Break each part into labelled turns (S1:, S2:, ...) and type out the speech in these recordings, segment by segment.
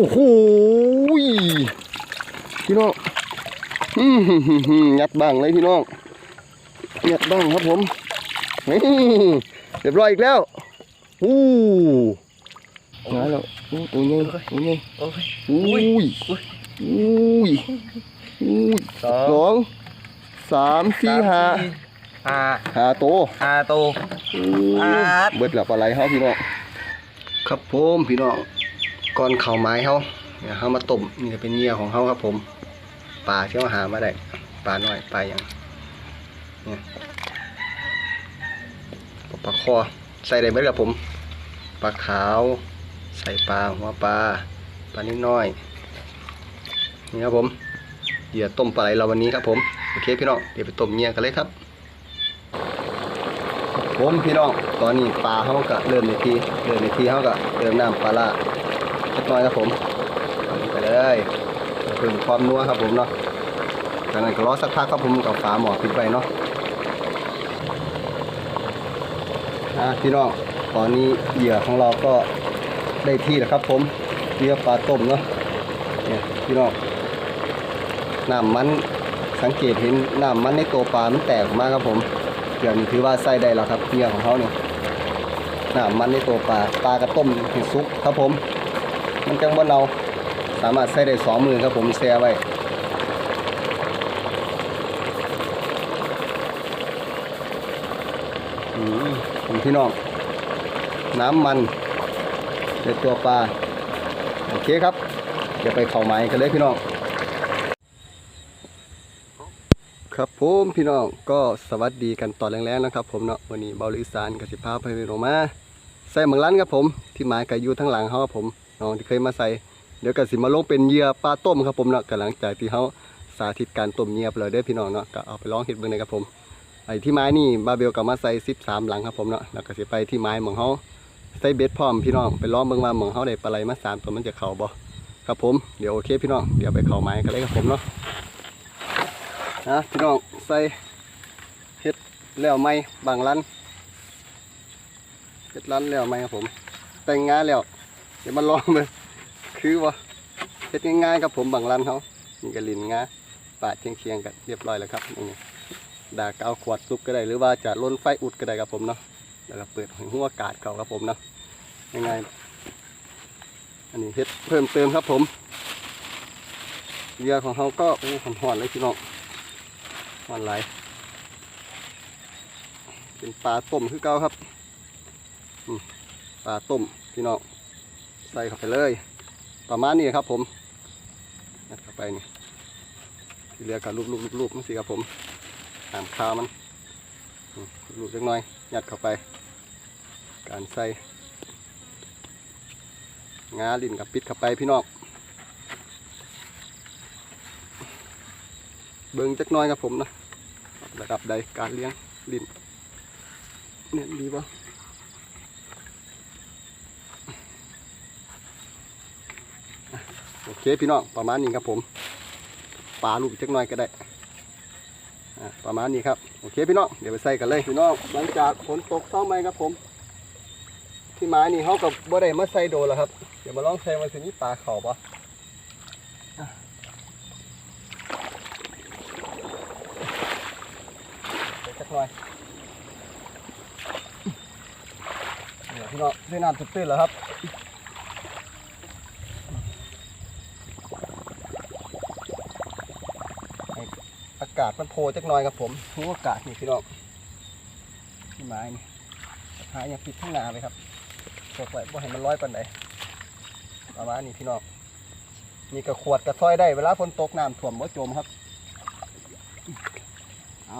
S1: โอ้โหยพี่น้องอืมหึ่มหึ่มหึ่มงัดบ้างเลยพี่น้องงัดบ้างครับผมนี่เรียบร้อยอีกแล้วอู้มาแล้วโอ้ตัวใหญ่ตัวใหญ่
S2: โอ้ย
S1: อุ้ยอุ้ยอุ้ย
S2: สอ
S1: สองสามสี่ห้า
S2: ห้า
S1: ห้าตัว
S2: ห้าโตปาด
S1: เบิดแล้วปลาไหลเฮาพี่น้องครับผมพี่น้อง ก่อนเข่าไม้เฮาเนี่ยเฮามาต้มนี่จะเป็นเหยื่อของเฮาครับผมปลาที่เฮาหามาได้ปลาน้อยปลาอย่างเนี่ยปลาคอใส่ได้เบิดครับผมปลาขาว ใส่ปลาหัวปลาปลานิดน้อยนี่ครับผมเหยื่อต้มปลาไหลเราวันนี้ครับผมโอเคพี่น้องเดี๋ยวไปต้มเหยื่อกันเลยครับ ผมพี่น้องตอนนี้ปลาเขาก็เริ่มในทีเริ่มในทีเขาก็เริ่มน้ำปลาละ เล็กน้อยครับผมไปเลยเพิ่มความนัวครับผมเนาะจากนั้นก็รอสักพักครับผมกับฝาหมอปิดไว้เนาะอะพี่น้องตอนนี้เหยื่อของเราก็ได้ที่แล้วครับผมเหยื่อปลาต้มเนาะเนี่ยพี่น้องน้ำมันสังเกตเห็นน้ำมันในตัวปลามันแตกออกครับผมเดี๋ยวนี้ถือว่าใส่ได้แล้วครับเนื้อของเขาเนี่ยน้ำมันในตัวปลาปลากระต้มเห็ดซุปครับผม มันจังบ่เนาสามารถใส่ได้สองมือครับผมแช่ไว้อืมผมพี่น้อง น้ำมันในตัวปลา โอเคครับ เดี๋ยวไปเข่าไม้กันเลยพี่น้อง ครับผมพี่น้องก็สวัสดีกันตอนแรงๆนะครับ ผมเนาะวันนี้เบาลิสานกับสิภาพไปลงมาใส่เหมืองลันครับผม ที่หมายกับยูทั้งหลังเขาครับผม น้องที่เคยมาใส่เดี๋ยวก็สิมาลงเป็นเหยื่อปลาต้มครับผมเนาะกหลังจากที่เขาสาธิตการต้มเหยื่อไปเลยเด้อพี่น้องเนาะก็เอาไปลองเห็ดเบิ่งเลยครับผมไอ้ที่ไม้นี่บาเบลกับมาใส่13หลังครับผมเนาะแล้วก็สิไปที่ไม้หมองเขาใส่เบ็ดพร้อมพี่น้องไปลองเบิ่งว่าหมองเขาได้ปลาไหลมาสามตัวมันจะเข่าบ่ครับผมเดี๋ยวโอเคพี่น้องเดี๋ยวไปเข่าไม้กันเลยครับผมเนาะนะพี่น้องใส่เฮ็ดแล้วไหมบางร้านเฮ็ดร้านแล้วไหมครับผม แต่งงานแล้ว เดี๋ยวมาลองเลยคือว่าเฮ็ดง่ายๆครับผมบางร้านเขานี่ก็ลินงาปาดเชียงๆกันเรียบร้อยแล้วครับนี่ดากเอาขวดซุปก็ได้ หรือว่าจะล้นไฟอุดก็ได้ครับผมเนาะแล้วก็เปิดหัวกาดเขาครับผมเนาะง่ายๆอันนี้เฮ็ดเพิ่มเติมครับผมเรือของเขาก็โอ้หอนๆเลยพี่น้องมันไหลเป็นปลาต้มคือเก่าครับปลาต้มพี่น้อง ใส่เข้าไปเลย ประมาณนี้ครับผมยัดเข้าไปนี่ที่เหลือกับลูบๆๆๆมันสิครับผมหามข้ามันลูบๆเล็กน้อยยัดเข้าไป การใส่งาลิ้นกับปิดเข้าไปพี่น้องเบิ่งจักน้อยครับผมนะระดับใดการเลี้ยงลิ้นเนี่ยดีป่ะ โอเคพี่น้องประมาณนี้ครับผมปลาลูกจักหน่อยก็ได้ประมาณนี้ครับโอเคพี่น้องเดี๋ยวไปใส่กันเลยพี่น้องหลังจากฝนตกเศร้าไหมครับผม ที่ไม้นี่เขากับบ่ได้มาใส่โดนแล้วครับ เดี๋ยวมาลองใส่มาสินี้ปลาเข่าปะอะใส่จักหน่อยเดี๋ยวพี่น้องได้น้ำตื้นๆแล้วครับให้อา กาศมันโพจักหน่อยครับผมหูอากาศนี่พี่น้องที่ไม้นี่หาอย่างปิดข้งนาเลยครับตกไว้บ่ให้มันร้อยปันใดประมาณนี้พี่น้องนี่ก็ขวดกระซอยได้เวลาฝนตกน้ำท่วมบ่จมครับเอา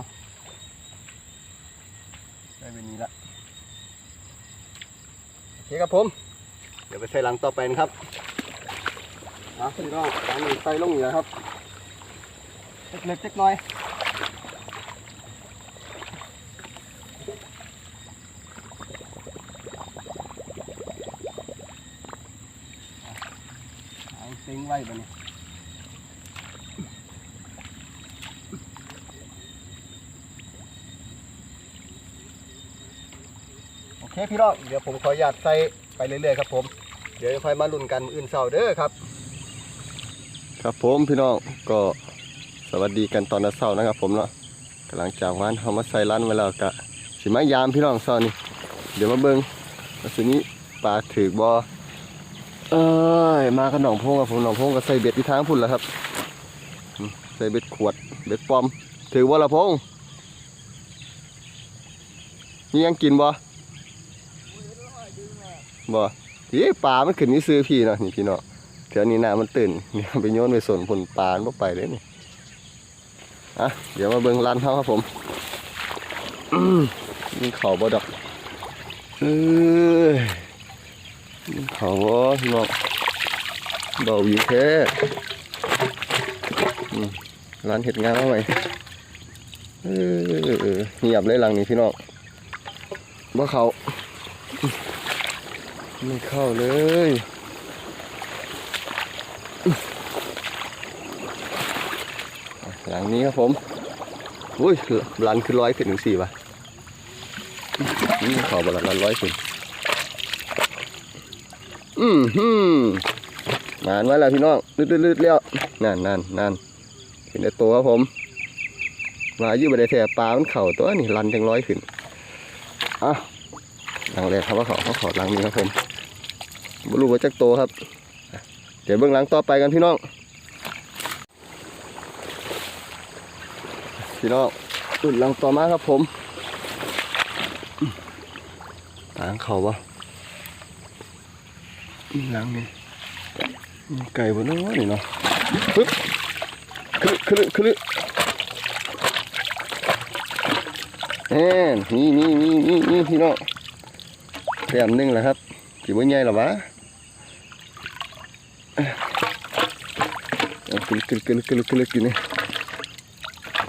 S1: ได้แบบนี้ละโอเคครับผม เดี๋ยวไปใส่หลังต่อไปนะครับนะพี่น้องหลังนี้ใส่ลงเหนือครับเล็กๆเล็กน้อยเอาเซ็งไว้ บะเนี่ยโอเคพี่น้องเดี๋ยวผมขออนุญาตใส่ไปเรื่อยๆครับผมเดี๋ยวค่อยมาลุ้นกันอื่นเช้าเด้อครับ ครับผมพี่น้องก็สวัสดีกันตอนเช้านะครับ ผมเนาะกำลังจากวันเฮามาใส่ร้านไว้แล้วก็สิมายามพี่น้องเช้านี่เดี๋ยวมาเบิ่งว่าสินี้ปลาถือบ่ เอ้ยมากับหนองพงกับผมหนองพงก็ใส่เบ็ดที่ทางพุ่นแล้วครับ ใส่เบ็ดขวดเบ็ดปอม ถือบ่าละพงนี่ยังกินบ่บ่ที่ปลามันขึ้นนี่ซื้อพี่เนาะนี่พี่เนาะเดี๋ยวนี้น้ำมันตื่นเนี่ยไปโยนไปสนผลปลาบ่ไปเลยนี่อะเดี๋ยวมาเบิ่งร้านเขาครับผมนี่เขาบ่ดอกเอ้ยนี่ เขาบ่พี่น้องเบาอยู่แค่ร้านเห็ดงานเอาไว้เออเงียบเลยหลังนี้พี่น้องบ่เขา ไม่เข้าเลยหลังนี้ครับผมอุ้ยรันคือร้อยขึ้นถึงสี่ป่ะนี่ขอบรันร้อยขึ้น อืมฮึมมานไว้แล้วพี่น้องลืดลืดลืดแล้วนั่นนั่นนั่นเห็นในตัวครับผม มาอยู่บนไดแถปลามันเข่าตัวนี่รันจังร้อยขึ้นอะลังแรกครับว่าเขาเขาขอลังนี้ครับผมบรูว่าจักโตครับ เดี๋ยวเบื้องหลังต่อไปกันพี่น้อง พี่น้องอุ่นลังต่อมาครับผมตางเขาปะ หลังนี่ไก่บนนู้นนี่เนาะปึ๊บคือคือคือแอนนี่นี่นี่นี่นี่พี่น้องแต้มหนึงแหละครับกี่บ่ใหญ่หรอวะเอากึลกึลกึลกึลกึลกินนี่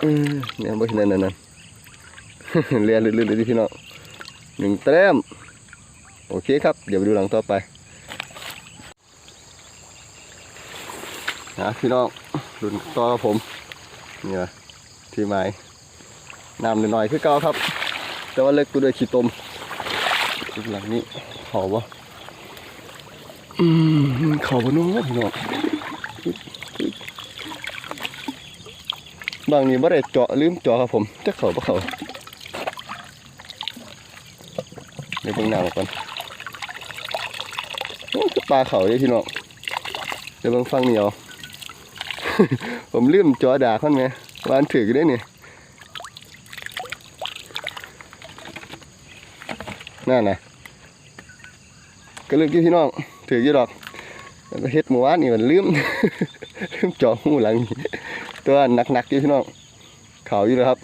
S1: อืมเนี่ยบ่เห็นนั่นนั่นนั่นเรียนลื่นๆเลยพี่น้องหนึ่งแต้มโอเคครับ เดี๋ยวไปดูหลังต่อไป นะพี่น้องรุ่นต่อครับผมนี่วะที่ไม้น้ำหน่อยๆคือเก่าครับ แต่ว่าเล็กกูด้วยขี้ตมอีกหลังนี้เขาบ่อืมเขาบ่น้องพี่น้องบางนี้บ่ได้เจาะลืมเจาะครับผมจะเข้าบ่เขาเดี๋ยวเบิ่งน้ำก่อนปลาเขาเด้พี่น้องเดี๋ยวเบิ่งฟังนี่เอ ผมลืมจาะดาก่อนแหมวาอันถือได้นี่นั่นน่ะก็เลยกี่พี่น้อง ถือยู่ดอกเฮ็ดเมื่อวานนี่มันลืมลืมจาะหูหลัง ตัวหนักๆอยู่พี่น้องขาวอยู่แล้วครับ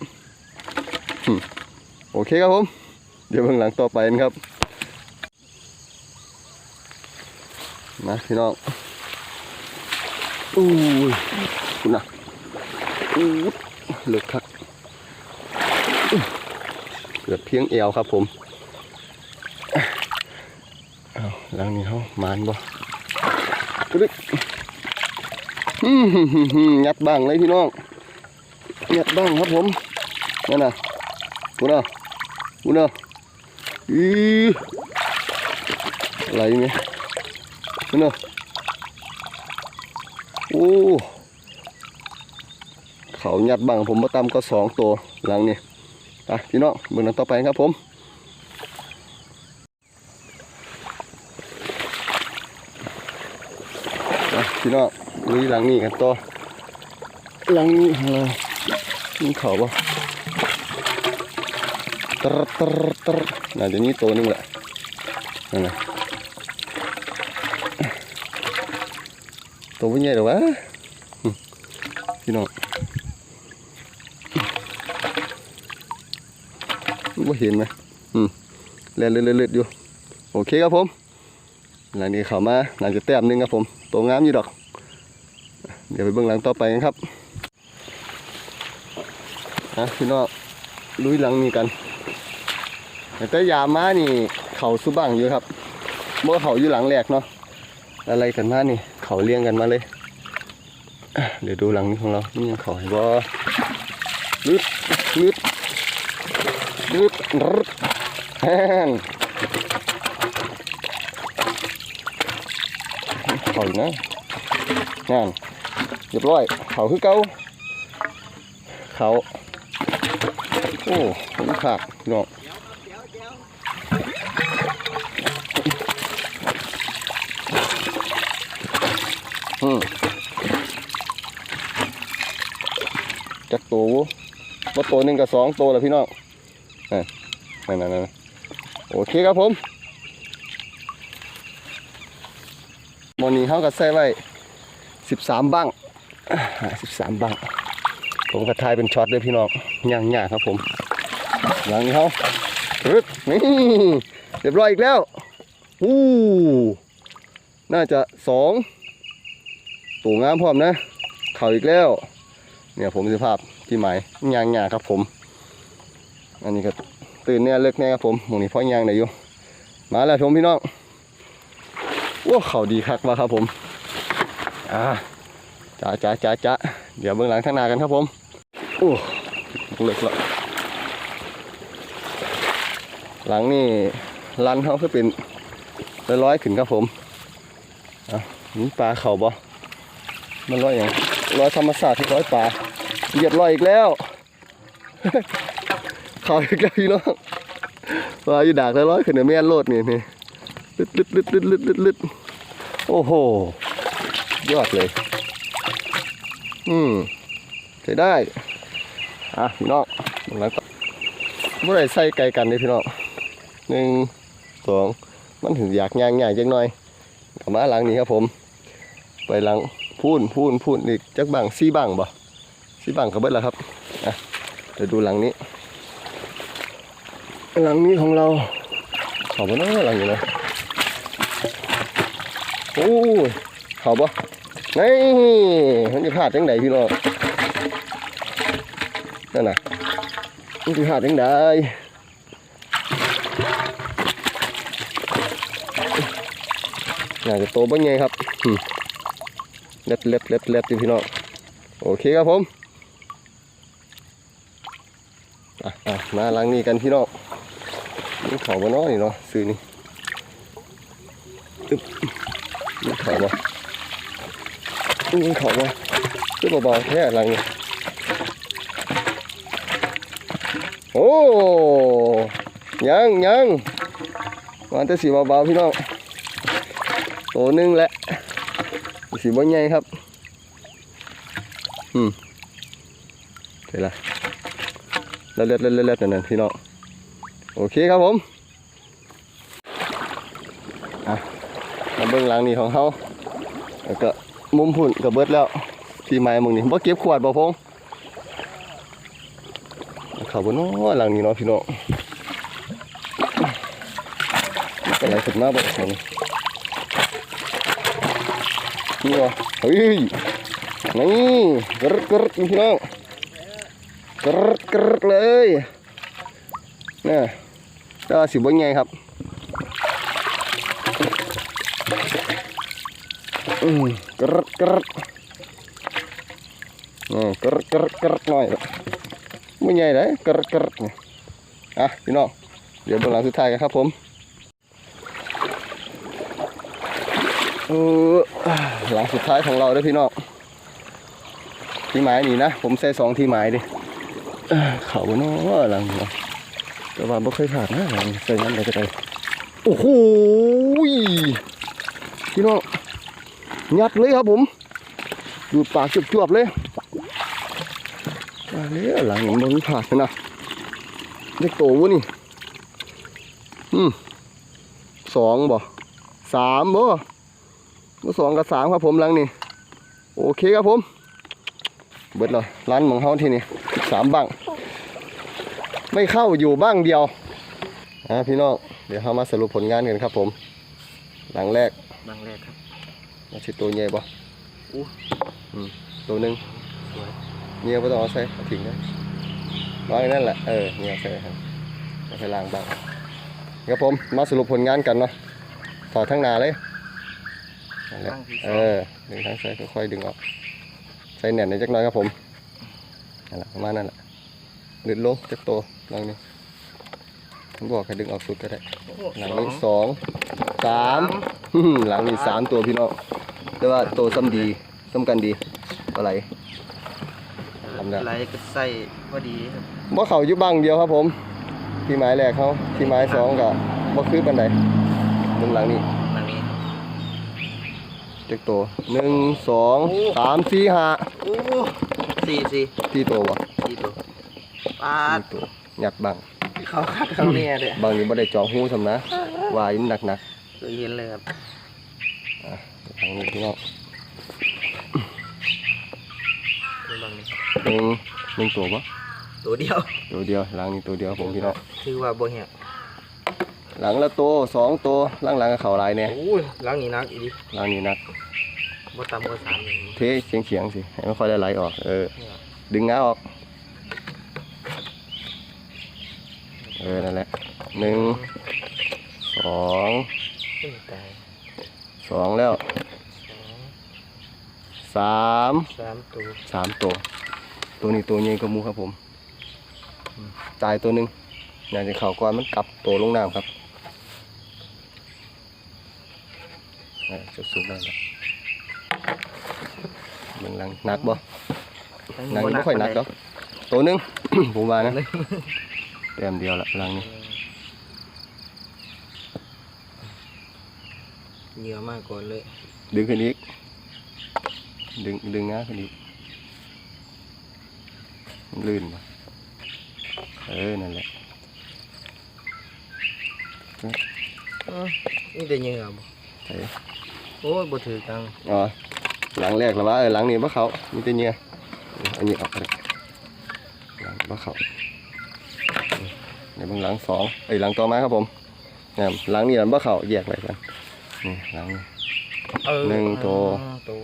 S1: โอเคครับผม เดี๋ยวเบื้องหลังต่อไปนะครับ มาพี่น้อง อู้ยคุณนะอู้ยเลือกคักเกือบเพียงเอวครับผมเอาหลังนี้เขามานบ่กรึ๊บอืมฮึ่มฮึ่มฮึ่มยัดบ้างเลยพี่น้องยัดบ้างครับผมนั่นน่ะกูเนะกูเนะอีอะไรเนี่ยกูเนะ โอ้เขายัดบ้างผมมาตามก็สองตัวหลังนี่ไปพี่น้องเบิ่งนั้นต่อไปครับผมไปพี่น้องลุยหลังนี้กันต่อหลังนี้องเรานี่เขาปะตรตรตรน่าจะนี้ตัวนึงแหละนั่นนะ ตัวไม่ใหญ่หรอวะพี่น้องว่าเห็นไหมอืมเล่นเลือดๆอยู่ โอเคครับผม หลังนี้เขามาหลังจะแต้มนึงครับผม ตัวงามอยู่ดอก เดี๋ยวไปเบื้องหลังต่อไปกันครับนะพี่น้องลุยหลังนี้กัน แต่ยามมานี่เขาสุบังอยู่ครับ เมื่อเขาอยู่หลังแรกเนาะ อะไรกันมานี่ เขาเลี้ยงกันมาเลย เดี๋ยวดูหลังนี้ของเรา นี่ยังเขาให้บ่ลึดลึดลึดรึดแห้งเขาอีกนะงานเรียบร้อย เขาคือเก่าเขา โอ้ผมขาดพี่น้องอืมจักตัววุว่า ตัวหนึ่งกับสองตัวแล้วพี่น้องนั่นนั่นนั่นโอเคครับผมโมอนี้เขาก็ใส่ไว้สิบสามบังสิบสามบังผมก็ทายเป็นช็อตเลยพี่น้องย่างยากครับผม หลังนี้เขารึดนี่เรียบร้อยอีกแล้วอู้น่าจะสองตัวงามพร้อมนะ เข่าอีกแล้ว เนี่ยผมสภาพ ที่หมายยางหยาครับผม อันนี้ก็ตื่นเนี่ยเลิกแน่ครับผมหมองนี้พ่อยางไหนอยู่มาแล้วผมพี่น้องว้าเข่าดีคักมาครับผมอ่าจ้าจ้าจ้าจ้าเดี๋ยวเบื้องหลังทางหนากันครับผมโอ้เลิกละหลังนี่รันเขาคือเป็นร้อยๆขึ้นครับผมอะนี่ปลาเข่าบ่มันร้อยอย่างร้อยธรรมศาสตร์ที่ร้อยปลา เหยียบร้อยอีกแล้วเขาอีกแล้วพี่น้องปลาอยู่ดากร้อยขึ้นเนี่ยแม่นโลดนี่นี่ลึดลึดลึดลึดลึดลึดลึดโอ้โห ยอดเลย อืมใช้ได้ อะพี่น้องหลังต่อบ่อได้ใส่ไก่กันเลยพี่น้องหนึ่งสองมันถึงอยากย่างใหญ่จังหน่อยกลับมาหลังนี้ครับผม ไปหลังพูนพูนพูนอีกจักบังซี่บังบ่ ซี่บังก็เบิดแล้วครับอะเดี๋ยวดูหลังนี้ หลังนี้ของเราเขาบ่เนาะหลังนี้นะโอ้ยเขาบ่นี่มันจะพลาดจังไดพี่น้องนั่นน่ะมันสิหาดยังไดน่าจะโตบ้างไงครับอืมเล็ดเล็ดเล็ดเล็ดอยู่พี่น้องโอเคครับผม อะอะ มาล้างนี้กันพี่น้องนี่เขาบ่น้อยเนาะซื้อนี่อึ๊บนี่เขาบ่นี่เขาบ่ซื้อเบาๆแค่ล้างนี้โอ้ยังยังมันจะสีเบาๆพี่น้องโตหนึงแหละสีบ่ใหญ่ครับอืมเห็นละ เล็ดเล็ดเล็ดเล็ดนั่นพี่น้องโอเคครับผมอะมาเบื้องหลังนี่ของเขาแล้วก็มุมพุ่นกับเบิดแล้วที่ไม้มึงนี่บ่เก็บขวดบ่พงเขาบนน้อหลังนี้เนาะพี่น้องอะไรขึ้นมาบ่เห็นนี่วะเฮ้ยนี่กรึดกรึดพี่น้องกรึก รึดเลยนี่ก็สิบ่ไงครับอืมกรึดกรึดนี่กรึดกรึดกรึดหน่อยไม่ใหญ่เลยกระกระนี่อะพี่น้องเดี๋ยวเบื้องหลังสุดท้ายกันครับผมเออหลังสุดท้ายของเราด้วยพี่น้องที่หมายนี่นะ ผมใส่สองที่หมายดิ เขาเนาะหลังเนาะแต่ว่าไม่เคยผ่านนะหลังใส่งั้นเลยก็ได้โอ้โหยพี่น้องยัดเลยครับผมดูปากจวบๆเลยมาแล้วหลังมันบ่มีผ่านนะเด็กโตวะนี่อืมสองบ่สามบ่บ่สองกับสามครับผมหลังนี่โอเคครับผม เบิดเลยร้านของเฮาที่นี่สามบังไม่เข้าอยู่บ้างเดียวอะพี่น้องเดี๋ยวเรามาสรุปผลงานกันครับผม หลังแรก
S2: บางแรกครับ
S1: มาชิตัวใหญ่บ่
S2: อู้
S1: อืมตัวหนึ่ง
S2: สวย
S1: เนี่ยไม่ต้องเอาใส่เอาทิ้งนะวางไว้นั่นแหละเออเนี่ยเอาใส่ครับเอาไปล้างบ้างครับผมมาสรุปผลงานกันเนาะถอดทั้งหนาเลยนั่นแหละ
S2: ตั้งที่ส
S1: เอ
S2: อง
S1: อดึงทั้งใส่ค่อยๆดึงออกใส่แหน่นในจักหน้อยครับผมนั่นแหละประมาณนั้นแหละดึงลงจักโตลองนี่ผมบอกให้ดึงออกสุดก็ได้ หลังนี้สองสามหลังนี้สามตัวพี่น้องแต่ว่าโตซ้ำดีซ้ำกันดีปลาไหลทำได้
S2: ไหลก็ใส่พอดีครับ
S1: บ่เขาอยู่บังเดียวครับผม ที่ไม้แรกเขาที่ไม้สองก็บ่คือปานใดมุมหลังนี่
S2: มันนี้
S1: เจ็กโตหนึ่งสองสามสี่ห้า
S2: โอ้สี่สี่
S1: ที่โตบ่
S2: สี่ตัวปาด
S1: สี่โตหยัดบัง
S2: เขาคัดเขาเนี่ยเด้อบา
S1: งนี่บ่ได้เจองหูสำนะวายหนักหนัก
S2: เคยเห็นเลยครับ
S1: ๆอะทางนี้พี่น้อง
S2: ดูบางนี่
S1: หนึ่งหนึ่งตัวบ่
S2: ตัวเดียว
S1: ตัวเดียวหลังนี้ตัวเดียวผมพี่น้อง
S2: ถือว่าบ่เหี้ย
S1: หลังละตัวสองตัวหลังหลังๆก็เขาหลายแน่
S2: โอ้ยล้างนี่นักอีดิ
S1: หลังนี้หนัก
S2: บ่ต่ำกว่าสามอย่างนี้
S1: เทเฉียงเฉียงๆสิให้มันค่อยได้ไหลออกเออ
S2: เนี่ย
S1: ดึงง้าออก เออ นั่นแหละหนึ่งสอง
S2: ขึ้นตาย
S1: สองแล้ว
S2: สอง
S1: สาม
S2: สามตัว
S1: สามตัว ตัวนี้ตัวใหญ่กว่าหมูครับผมอืมตายตัวหนึ่งอยากจะเข่าก่อนมันกลับตัวลงน้ำครับ เออจะสุกแล้วนะเบิ่งหลังหนักบ่หนังไม่ค่อยหนักดอกตัวหนึ่ง ผมว่านะ เต็มเดียวละหลังนี้
S2: เหยื่อมากก่อนเลย
S1: ดึงขึ้นอีก ดึงดึงง้าขึ้นอีกมันลื่นปะเออ นั่นแหละ
S2: อื้อนี่ได้เหยื่อบ่
S1: ใส่
S2: โอ้ยบ่ถือตัง
S1: อ๋อหลังแรกแล้ววะเออหลังนี้บ่เขามีแต่เงี้ยอันนี้ออกเลยหลังบ่เขาเดี๋ยวเบิ่งหลังสองเอ้ยหลังต่อมาครับผมเนี่ยหลังนี้หลังบ่เขาแยกไว้กันนี่หลังนี้
S2: เออ
S1: หนึ่งตัว
S2: ตัว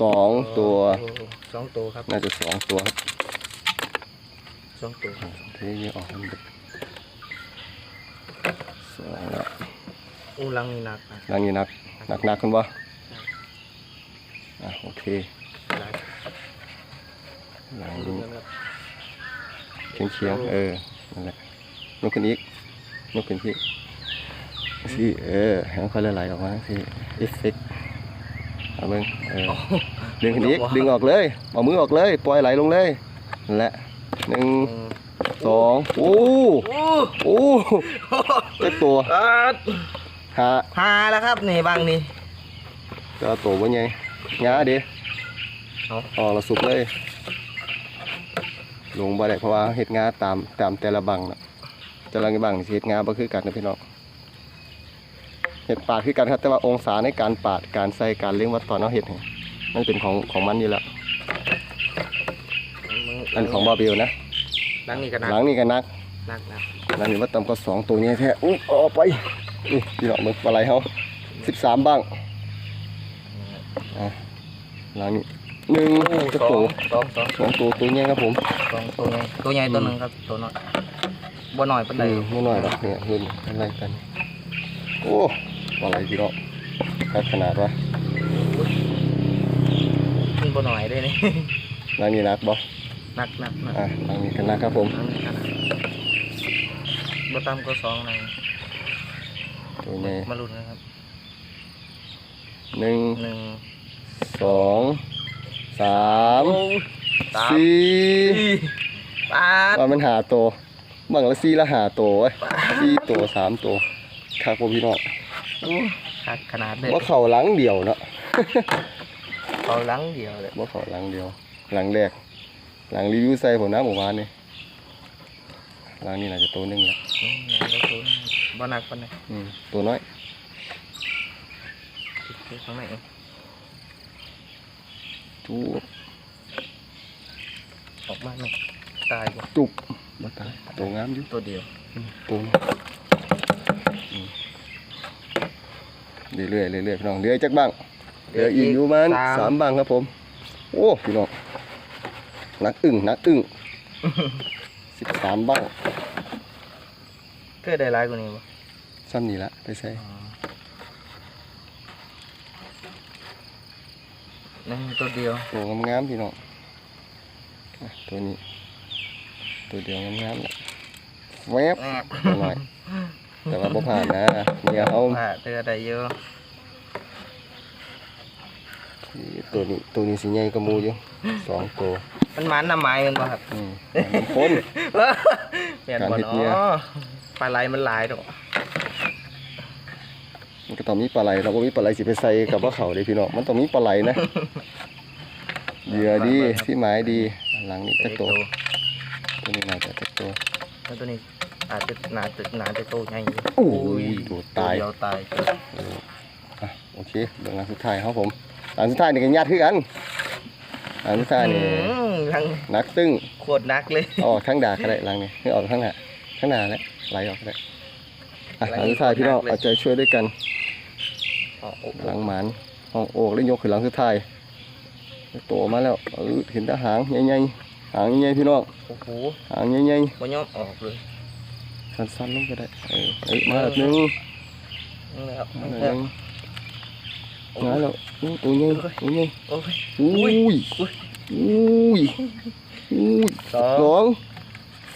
S1: สองตัว
S2: สองตัวครับ
S1: น่าจะสองตัวครับ
S2: สองตัว
S1: เทเยอะออกมันเด็กสองแล้ว
S2: อู้ลังนี่หนักนะ
S1: หลังนี้หนัก หนักหนักคุณบ่อะโอเค
S2: หลาย
S1: หลัง
S2: ดู
S1: นี้
S2: นะครับ
S1: เฉียงเฉียงๆเออนั่นแหละนกขึ้นอีกนกขึ้นพี่สิเออให้มันค่อยไหลๆออกมาสิเอฟเฟกต์เอาเบิ่งเออดึงขึ้นอีกดึงออกเลยเอามือออกเลย ปล่อยไหลลงเลยนั่นแหละหนึ่ง
S2: อืม
S1: สองโอ้
S2: โอ้
S1: โอ้เจ็ดตัว
S2: ปาด
S1: หา
S2: หาแล้วครับนี่บางนี่
S1: ก็ตัวว่าไงงาเดี
S2: เอา
S1: ออกแล้วสุกเลย ลงบ่ได้เพราะว่าเห็ดงาตามตามแต่ละบังนะแต่ละบังนี่สิเห็ดงาบ่คือกันนะพี่น้องเห็ดปาดคือกันครับแต่ว่าองศาในการปาดการใส่การเลี้ยงวัดตอนเอาเห็ดนี่มันเป็นของของมันนี่แหละอันของบาเบลนะ
S2: ลังนี่ก็หนัก
S1: หลังนี่ก็นัก
S2: หนักนะ
S1: หลังนี่ว่าต่ำก็สองตัวนี้แท้อุ๊ยเออกไป นี่พี่น้องมึงปลาไหลเฮาสิบสามบังอะหลังนี้หนึ่ง
S2: โอ้
S1: จะ
S2: สอ
S1: โต
S2: งสองสอง
S1: สองตัวตัวนี้ครับผม
S2: สองตัวใหญ่ตัวใหญ่ตัวหนึ่งครับตัวน้อยบ่น้อยปานใด
S1: อืมไม่น้อยหรอกเนี่ยเห็นอะไรกันโอ้อะไรพี่น้องครับขนาดว่า
S2: มันบ่น้อยเลยนี่
S1: ร้านนี้นักบ่
S2: หนักหนักหนัก
S1: อะร้านนี้กันนะครับผม
S2: ลังนี่ก็หนักบ่ต่ำกว่าสองใน
S1: ตัวนี้
S2: มาลุ้นนะครับ
S1: หนึ่ง
S2: หนึ่ง
S1: สองสาม
S2: สาม
S1: สี่
S2: ปาด
S1: ว่ามันหาตัวบางละสี่ละหาตัวเว้ยสี่ตัวสามตัวครับผมพี่น้อง
S2: โอ้ขาดขนาดเลย
S1: ว่าเข่าหลังเดียวเนาะ
S2: เขาหลังเดียวเลย
S1: ว่าเข่าหลังเดียว หลังแรก หลังรีวิวใส่ผมนะหมู่บ้านนี่หลังนี้น่าจะตัวหนึงละ
S2: อืมหนักแล้วตัวนั้น บ่หนักปานใด
S1: อืมตัวน้อย
S2: คือข้างในเอง
S1: จูบ
S2: ออกมาหนึ่งตายบ่
S1: จุบมาตายตัวงามอยู่
S2: ตัวเดียว
S1: ตัวนี้อืมเรื่อยๆเรื่อยๆพี่น้องเหลือจักบ้างเหลืออีกอยู่มันสามบ้างครับผม โอ้พี่น้องนักอึ้งนักอึ้งสิบสามบ้าง
S2: เคยได้หลายกว่านี้บ่
S1: ซ้ำนี่ละไปใส่
S2: นั่นตัวเดียว
S1: ตัวงามๆพี่น้องอะตัวนี้ ตัวเดียวงามๆละแวบ
S2: แอบ
S1: ตัวน้อยแต่ว่าบ่ผ่านนะเนี่ยเขา
S2: ผ่าเตือได้เยอะ
S1: ตัวนี้ตัวนี้สิใหญ่กว่าหมูอยู่สองตัว
S2: มันมันน้ำไม้มันบ่ครับ
S1: อืมมันพ้น
S2: เปลี่ยน
S1: การ
S2: บ่
S1: เฮ็ดเนี่ย
S2: เนาะ ปลาไหลมันหลายดอก
S1: มันก็ต้องมีปลาไหลเราก็มีปลาไหลสิไปใส่กับว่าเขาเลยพี่น้องมันต้องมีปลาไหลนะเหยื่อดีที่หมายดี หลังนี้ตะโตวตัวนี้น่าจะตะโตว
S2: แล้วตัวนี้อาจจะหนาจะหนาจะโตใหญ่อยู่
S1: โอ้ยโดดตาย
S2: เดียวตาย
S1: อะโอเคเดี๋ยวหลังสุดท้ายครับผมหลังสุดท้ายนี่ก็ญาติคือกันหลังสุดท้ายนี่
S2: อืมทั้ง
S1: นักตึ้ง
S2: โคตรนักเลย
S1: เอาออกข้างดาก็ได้หลังนี้นี่ออกข้างหน้าข้างหน้าแล้ว ไหลออกก็ได้อะหลังสุดท้ายพี่น้องเอาใจช่วยด้วยกัน
S2: อ๋อโอ้โห
S1: หลังหมานห้องโอกแล้วยกขึ้นหลังสุดท้ายโตมาแล้วเออเห็นแต่หางใหญ่ๆหางใหญ่ๆพี่น้อง
S2: โอ้โห
S1: หางใหญ่
S2: บ่ยอมออกเลย
S1: ๆสั้นๆลงก็ได้เออเอ้ยมาแล้วหนึง
S2: นี่นะครับ
S1: มาแล้วหนึงมาแล้วอู้ตัวใหญ่ตัวใหญ่
S2: โอ้ย
S1: อุ้ย
S2: อุ้ย
S1: อุ้ยอุ้ย
S2: สอง
S1: สอง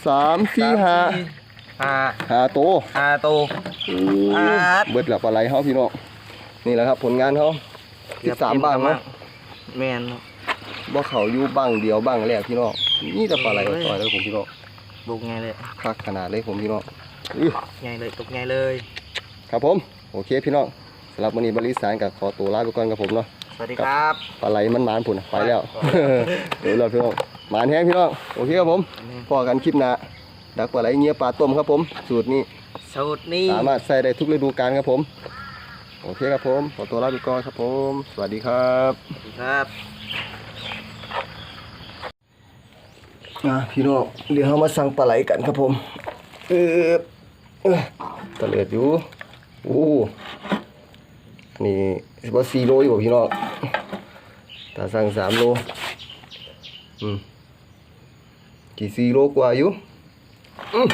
S1: สามสี่ห้า
S2: สี่ ห้า
S1: ห้าโต
S2: ห้าโต
S1: อู้
S2: ครับ
S1: เบิดหลับอะไรเฮาพี่น้องนี่แหละครับผลงานเฮาที่สามบ้างเนาะ
S2: แม่นเนาะ
S1: บ่เขาอยู่บ้างเดียวบ้างแรกพี่น้องนี่แต่ปลาไหลต่อยแล้วผมพี่น้อง
S2: บุกไงเลย
S1: คักขนาดเลยผมพี่น้องอื้อ
S2: ไงเลยตกไงเลย
S1: ครับผมโอเคพี่น้องสำหรับวันนี้บริสารกับขอตัวลาไปก่อนกับผมเนาะ
S2: สวัสดีครับ
S1: ปลาไหลมันหมานผุนไปแล้ว เดี๋ยวเราพี่น้องหมานแห้งพี่น้องโอเคครับผมพอกันคลิปหน้า ดักปลาไหลเงี้ยปลาต้มครับผม สูตรนี้
S2: สูตรนี้
S1: สามารถใส่ได้ทุกฤดูกาลครับผมโอเคครับผมขอตัวลาไปก่อนครับผม สวัสดีครับ
S2: สวัสดีครับ
S1: อะพี่น้องเดี๋ยวเรามาสั่งปลาไหลกันครับผมเออเออตะเลิดอยู่โอ้นี่สิบว่าสี่โลอยู่บ่พี่น้องถ้าสั่งสามโลอืมกี่สี่โลกว่าอยู่ อืม